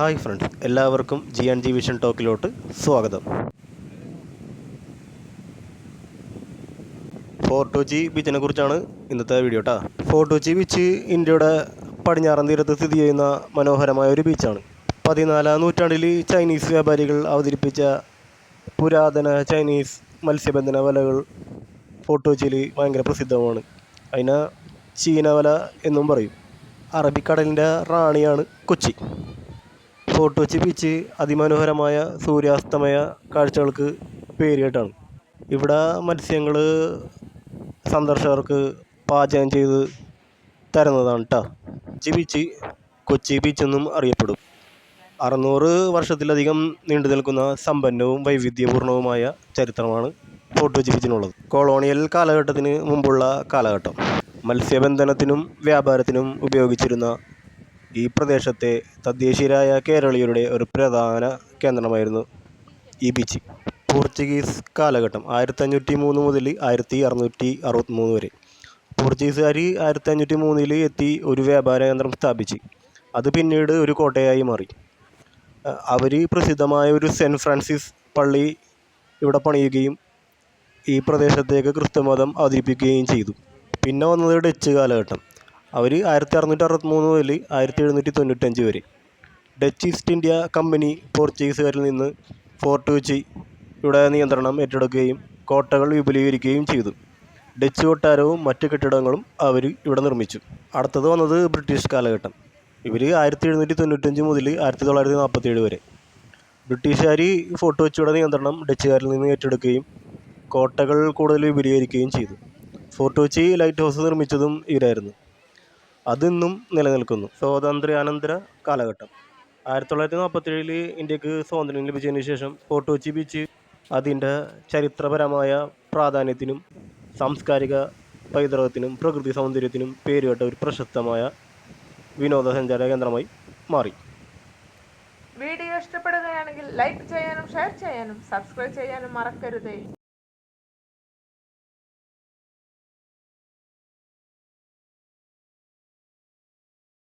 Hi friends എല്ലാവർക്കും G and G vision ടോക്കിലോട്ട് സ്വാഗതം. ഫോർട്ടോ ജി ബീച്ചിനെ കുറിച്ചാണ് ഇന്നത്തെ വീഡിയോ കേട്ടോ ടു ജി ബീച്ച് ഇന്ത്യയുടെ പടിഞ്ഞാറൻ തീരത്ത് സ്ഥിതി ചെയ്യുന്ന മനോഹരമായ ഒരു ബീച്ചാണ് പതിനാലാം നൂറ്റാണ്ടിൽ ചൈനീസ് വ്യാപാരികൾ അവതരിപ്പിച്ച പുരാതന ചൈനീസ് മത്സ്യബന്ധന വലകൾ ഫോർട്ട് ജിയിൽ ഭയങ്കര പ്രസിദ്ധമാണ്. അതിനെ ചീന വല എന്നും പറയും. അറബിക്കടലിന്റെ റാണിയാണ് കൊച്ചി. ഫോർട്ട് കൊച്ചി ബീച്ച് അതിമനോഹരമായ സൂര്യാസ്തമയ കാഴ്ചകൾക്ക് പേരുകേട്ടാണ്. ഇവിടെ മത്സ്യങ്ങൾ സന്ദർശകർക്ക് പാചകം ചെയ്ത് തരുന്നതാണ് കേട്ടോ കൊച്ചി ബീച്ച് കൊച്ചി ബീച്ച് എന്നും അറിയപ്പെടും. അറുന്നൂറ് വർഷത്തിലധികം നീണ്ടു നിൽക്കുന്ന സമ്പന്നവും വൈവിധ്യപൂർണവുമായ ചരിത്രമാണ് ഫോർട്ട് കൊച്ചി ബീച്ചിനുള്ളത് കൊളോണിയൽ കാലഘട്ടത്തിന് മുമ്പുള്ള കാലഘട്ടം. മത്സ്യബന്ധനത്തിനും വ്യാപാരത്തിനും ഉപയോഗിച്ചിരുന്ന ഈ പ്രദേശത്തെ തദ്ദേശീയരായ കേരളീയരുടെ ഒരു പ്രധാന കേന്ദ്രമായിരുന്നു ഈ ബീച്ച്. പോർച്ചുഗീസ് കാലഘട്ടം ആയിരത്തി അഞ്ഞൂറ്റി മൂന്ന് മുതൽ ആയിരത്തി അറുന്നൂറ്റി അറുപത്തി മൂന്ന് വരെ. പോർച്ചുഗീസുകാർ ആയിരത്തി അഞ്ഞൂറ്റി മൂന്നിൽ എത്തി ഒരു വ്യാപാര കേന്ദ്രം സ്ഥാപിച്ച്. അത് പിന്നീട് ഒരു കോട്ടയായി മാറി. അവർ പ്രസിദ്ധമായ ഒരു സെന്റ് ഫ്രാൻസിസ് പള്ളി ഇവിടെ പണിയുകയും ഈ പ്രദേശത്തേക്ക് ക്രിസ്തുമതം അവതരിപ്പിക്കുകയും ചെയ്തു. പിന്നെ വന്നത് ഡച്ച് കാലഘട്ടം. അവർ ആയിരത്തി അറുന്നൂറ്റി അറുപത്തി മൂന്ന് മുതൽ ആയിരത്തി എഴുന്നൂറ്റി തൊണ്ണൂറ്റഞ്ച് വരെ. ഡച്ച് ഈസ്റ്റ് ഇന്ത്യ കമ്പനി പോർച്ചുഗീസുകാരിൽ നിന്ന് ഫോർട്ട് കൊച്ചി ഇവിടെ നിയന്ത്രണം ഏറ്റെടുക്കുകയും കോട്ടകൾ വിപുലീകരിക്കുകയും ചെയ്തു. ഡച്ച് കൊട്ടാരവും മറ്റ് കെട്ടിടങ്ങളും അവർ ഇവിടെ നിർമ്മിച്ചു. അടുത്തത് വന്നത് ബ്രിട്ടീഷ് കാലഘട്ടം. ഇവർ ആയിരത്തി എഴുന്നൂറ്റി തൊണ്ണൂറ്റഞ്ച് മുതൽ ആയിരത്തി തൊള്ളായിരത്തി നാൽപ്പത്തേഴ് വരെ ബ്രിട്ടീഷുകാർ ഫോർട്ട് കൊച്ചിയുടെ നിയന്ത്രണം ഡച്ചുകാരിൽ നിന്ന് ഏറ്റെടുക്കുകയും കോട്ടകൾ കൂടുതൽ വിപുലീകരിക്കുകയും ചെയ്തു. ഫോർട്ട് കൊച്ചി ലൈറ്റ് ഹൗസ് നിർമ്മിച്ചതും ഇവരായിരുന്നു. അതിന്നും നിലനിൽക്കുന്നു. സ്വാതന്ത്ര്യാനന്തര കാലഘട്ടം. ആയിരത്തി തൊള്ളായിരത്തി നാൽപ്പത്തേഴിൽ ഇന്ത്യയ്ക്ക് സ്വാതന്ത്ര്യം ലഭിച്ചതിന് ശേഷം ഫോർട്ട് കൊച്ചി ബീച്ച് അതിന്റെ ചരിത്രപരമായ പ്രാധാന്യത്തിനും സാംസ്കാരിക പൈതൃകത്തിനും പ്രകൃതി സൗന്ദര്യത്തിനും പേരുകേട്ട ഒരു പ്രശസ്തമായ വിനോദസഞ്ചാര കേന്ദ്രമായി മാറി. വീഡിയോ ഇഷ്ടപ്പെടുകയാണെങ്കിൽ ലൈക്ക് ചെയ്യാനും ഷെയർ ചെയ്യാനും സബ്സ്ക്രൈബ് ചെയ്യാനും മറക്കരുതേ.